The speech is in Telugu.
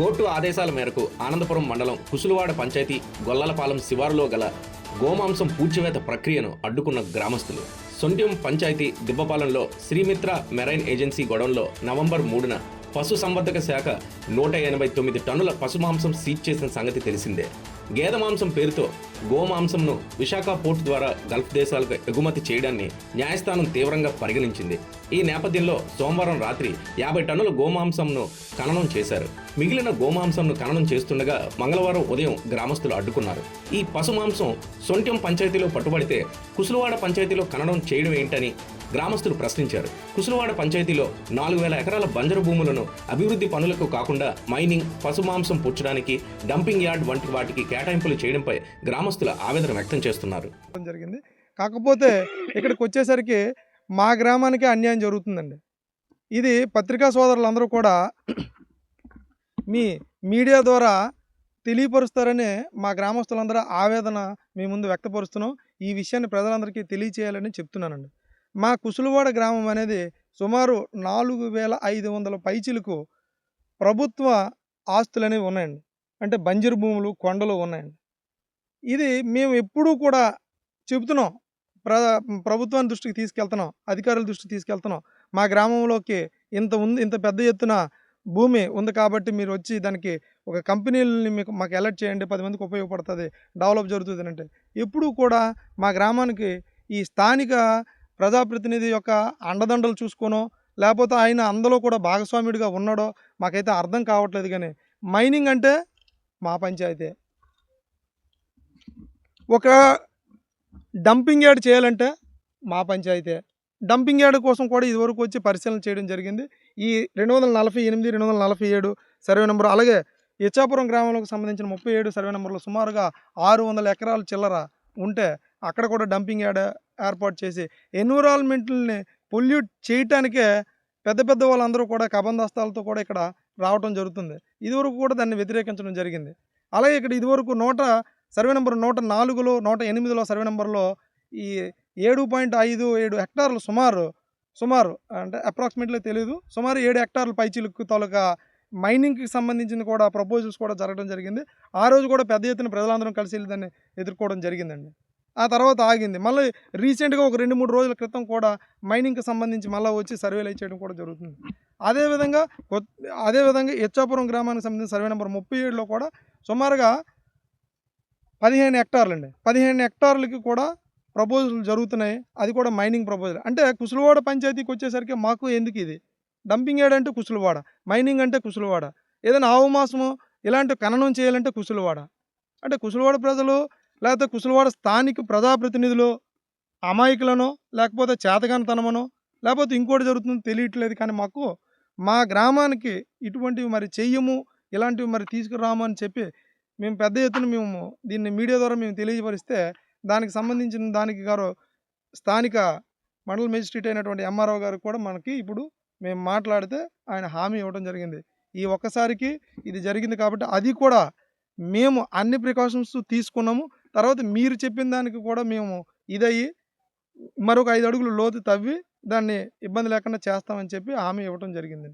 కోర్టు ఆదేశాల మేరకు ఆనందపురం మండలం కుసులవాడ పంచాయతీ గొల్లలపాలెం శివారులో గల గోమాంసం పూడ్చివేత ప్రక్రియను అడ్డుకున్న గ్రామస్తులు. సొంట్యం పంచాయతీ దిబ్బపాలెంలో శ్రీమిత్ర మెరైన్ ఏజెన్సీ గొడవంలో నవంబర్ మూడున పశు సంవర్ధక శాఖ నూట ఎనభై తొమ్మిది టన్నుల పశు మాంసం సీజ్ చేసిన సంగతి తెలిసిందే. గేదె మాంసం పేరుతో గోమాంసంను విశాఖ పోర్ట్ ద్వారా గల్ఫ్ దేశాలకు ఎగుమతి చేయడాన్ని న్యాయస్థానం తీవ్రంగా పరిగణించింది. ఈ నేపథ్యంలో సోమవారం రాత్రి యాభై టన్నుల గోమాంసంను ఖననం చేశారు. మిగిలిన గోమాంసంను ఖననం చేస్తుండగా మంగళవారం ఉదయం గ్రామస్తులు అడ్డుకున్నారు. ఈ పశు మాంసం సొంట్యం పంచాయతీలో పట్టుబడితే కుసులవాడ పంచాయతీలో ఖననం చేయడం ఏంటని గ్రామస్తులు ప్రశ్నించారు. కుసులవాడ పంచాయతీలో నాలుగు వేల ఎకరాల బంజరు భూములను అభివృద్ధి పనులకు కాకుండా మైనింగ్ పశు మాంసం పుచ్చడానికి డంపింగ్ యార్డ్ వంటి వాటికి కేటాయింపులు చేయడంపై గ్రామస్తులు ఆవేదన వ్యక్తం చేస్తున్నారు. జరిగింది. కాకపోతే ఇక్కడికి వచ్చేసరికి మా గ్రామానికే అన్యాయం జరుగుతుందండి. ఇది పత్రికా సోదరులందరూ కూడా మీ మీడియా ద్వారా తెలియపరుస్తారని మా గ్రామస్తులందరూ ఆవేదన మీ ముందు వ్యక్తపరుస్తున్నాం. ఈ విషయాన్ని ప్రజలందరికీ తెలియచేయాలని చెప్తున్నానండి. మా కుసులవాడ గ్రామం అనేది సుమారు నాలుగు వేల ఐదు వందల పైచిలకు ప్రభుత్వ ఆస్తులు అనేవి ఉన్నాయండి. అంటే బంజరు భూములు కొండలు ఉన్నాయండి. ఇది మేము ఎప్పుడూ కూడా చెబుతున్నాం. ప్ర ప్రభుత్వాన్ని దృష్టికి తీసుకెళ్తున్నాం. అధికారుల దృష్టికి తీసుకెళ్తున్నాం. మా గ్రామంలోకి ఇంత ఉంది ఇంత పెద్ద ఎత్తున భూమి ఉంది కాబట్టి మీరు వచ్చి దానికి ఒక కంపెనీలని మీకు మాకు అలర్ట్ చేయండి. పది మందికి ఉపయోగపడుతుంది. డెవలప్ జరుగుతుంది అంటే. ఎప్పుడూ కూడా మా గ్రామానికి ఈ స్థానిక ప్రజాప్రతినిధి యొక్క అండదండలు చూసుకోనో లేకపోతే ఆయన అందులో కూడా భాగస్వామ్యుడిగా ఉన్నాడో మాకైతే అర్థం కావట్లేదు కానీ మైనింగ్ అంటే మా పంచాయతీ. ఒక డంపింగ్ యార్డ్ చేయాలంటే మా పంచాయతీ. డంపింగ్ యార్డ్ కోసం కూడా ఇదివరకు వచ్చి పరిశీలన చేయడం జరిగింది. ఈ రెండు వందల నలభై ఎనిమిది రెండు వందల నలభై ఏడు సర్వే నెంబర్ అలాగే ఇచ్చాపురం గ్రామంలోకి సంబంధించిన ముప్పై ఏడు సర్వే నెంబర్లో సుమారుగా ఆరు వందల ఎకరాల చిల్లర ఉంటే అక్కడ కూడా డంపింగ్ యార్డ్ ఏర్పాటు చేసి ఎన్విరాన్మెంట్ని పొల్యూట్ చేయటానికే పెద్ద పెద్ద వాళ్ళందరూ కూడా కబందస్తాలతో కూడా ఇక్కడ రావడం జరుగుతుంది. ఇదివరకు కూడా దాన్ని వ్యతిరేకించడం జరిగింది. అలాగే ఇక్కడ ఇదివరకు నూట సర్వే నెంబర్ నూట నాలుగులో నూట ఎనిమిదిలో సర్వే నెంబర్లో ఈ ఏడు పాయింట్ ఐదు ఏడు హెక్టార్లు సుమారు సుమారు అంటే అప్రాక్సిమేట్లీ తెలియదు సుమారు ఏడు హెక్టార్లు పైచిలుక్కు తాలూకా మైనింగ్కి సంబంధించిన కూడా ప్రపోజల్స్ కూడా జరగడం జరిగింది. ఆ రోజు కూడా పెద్ద ఎత్తున ప్రజలందరం కలిసి దాన్ని ఎదుర్కోవడం జరిగిందండి. ఆ తర్వాత ఆగింది. మళ్ళీ రీసెంట్గా ఒక రెండు మూడు రోజుల క్రితం కూడా మైనింగ్కి సంబంధించి మళ్ళీ వచ్చి సర్వేలు చేయడం కూడా జరుగుతుంది. అదేవిధంగా అదేవిధంగా ఇచ్చాపురం గ్రామానికి సంబంధించిన సర్వే నెంబర్ ముప్పై ఏడులో కూడా సుమారుగా పదిహేను హెక్టార్లు అండి పదిహేను హెక్టార్లకి కూడా ప్రపోజల్ జరుగుతున్నాయి. అది కూడా మైనింగ్ ప్రపోజల్. అంటే కుసులవాడ పంచాయతీకి వచ్చేసరికి మాకు ఎందుకు ఇది? డంపింగ్ యార్డ్ అంటే కుసులవాడ. మైనింగ్ అంటే కుసులవాడ. ఏదైనా ఆవు మాసము ఇలాంటి ఖననం చేయాలంటే కుసులవాడ. అంటే కుసులవాడ ప్రజలు లేకపోతే కుసలవాడ స్థానిక ప్రజాప్రతినిధులు అమాయకులనో లేకపోతే చేతగానితనమనో లేకపోతే ఇంకోటి జరుగుతుందో తెలియట్లేదు కానీ మాకు మా గ్రామానికి ఇటువంటివి మరి చెయ్యము ఇలాంటివి మరి తీసుకురాము అని చెప్పి మేము పెద్ద ఎత్తున మేము దీన్ని మీడియా ద్వారా మేము తెలియపరిస్తే దానికి సంబంధించిన దానికి గారు స్థానిక మండల మేజిస్ట్రేట్ అయినటువంటి ఎంఆర్ఓ గారు కూడా మనకి ఇప్పుడు మేము మాట్లాడితే ఆయన హామీ ఇవ్వడం జరిగింది. ఈ ఒక్కసారికి ఇది జరిగింది కాబట్టి అది కూడా మేము అన్ని ప్రికాషన్స్ తీసుకున్నాము. తర్వాత మీరు చెప్పిన దానికి కూడా మేము ఇదయ్యి మరొక ఐదు అడుగులు లోతు తవ్వి దాన్ని ఇబ్బంది లేకుండా చేస్తామని చెప్పి హామీ ఇవ్వడం జరిగింది